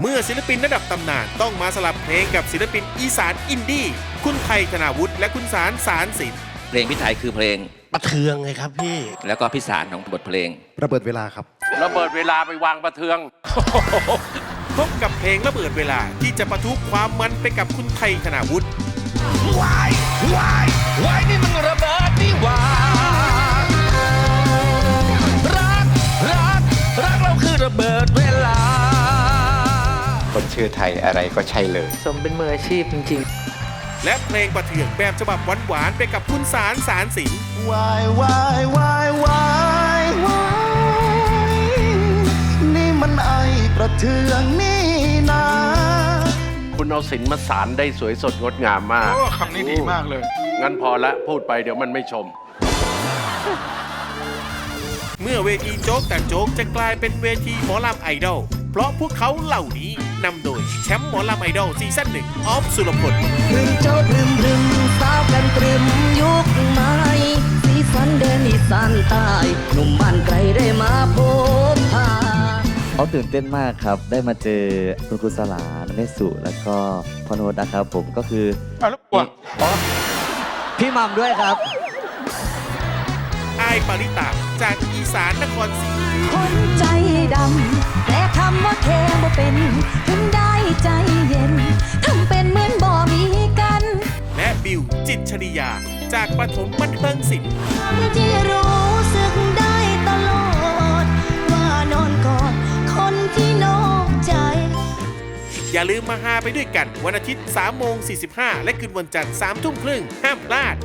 เมื่อศิลปินระดับตำนานต้องมาสลับเพลงกับศิลปินอีสานอินดี้คุณไทยธนาวุฒิและคุณสารสารสินเพลงพี่ไทยคือเพลง ประเทืองไงครับพี่ แล้วก็พิสารของบทเพลง ระเบิดเวลาครับ ระเบิดเวลาไปวางประเทือง พบกับเพลงระเบิดเวลาที่จะประทุความมันไปกับคุณไทยธนาวุฒิวายวายวายนี่มันระเบิดนี่หว่ารักรักรักเราคือระเบิดเวลาคน ชื่อไทยอะไรก็ใช่เลย สมเป็นมืออาชีพจริง และเพลงประเทืองแบบฉบับหวานๆไปกับคุณสารสารสินวายวายวายวายวายนี่มันไอประเทืองนี่นาคุณเอาศิลป์มาสารได้สวยสดงดงามมาก โอ้คำนี้ดีมากเลย งั้นพอละพูดไปเดี๋ยวมันไม่ชม เมื่อเวทีโจ๊กแต่โจ๊กจะกลายเป็นเวทีหมอลำไอดอลเพราะพวกเขาเหล่านี้ นำโดยแชมป์หมอลำไอดอลซีซั่นหนึ่งออฟสุรพลพรึมโจพรึมพรึมสาวกันตรึมยุคใหม่สีสันเดินอีสานใต้หนุ่มบ้านไกลได้มาพบพาเขาตื่นเต้นมากครับ ได้มาเจอคุณครูสลานแม่สุแล้วก็พอโนดนะครับผมก็คืออะแล้วกลัวอ๋อพี่มัมด้วยครับ อายปาริตาจากอีสานนครศรีคนใจดำแต่คำว่าแค่บ่เป็น บิว จิตรชนิยา จากปฐมบันเทิงศิลป์ที่รู้สึกได้ตลอด ว่านอนกอดคนที่นอกใจ อย่าลืมมาหาไปด้วยกัน วันอาทิตย์3โมง45 และคืนวันจันทร์3ทุ่มครึ่งห้ามพลาด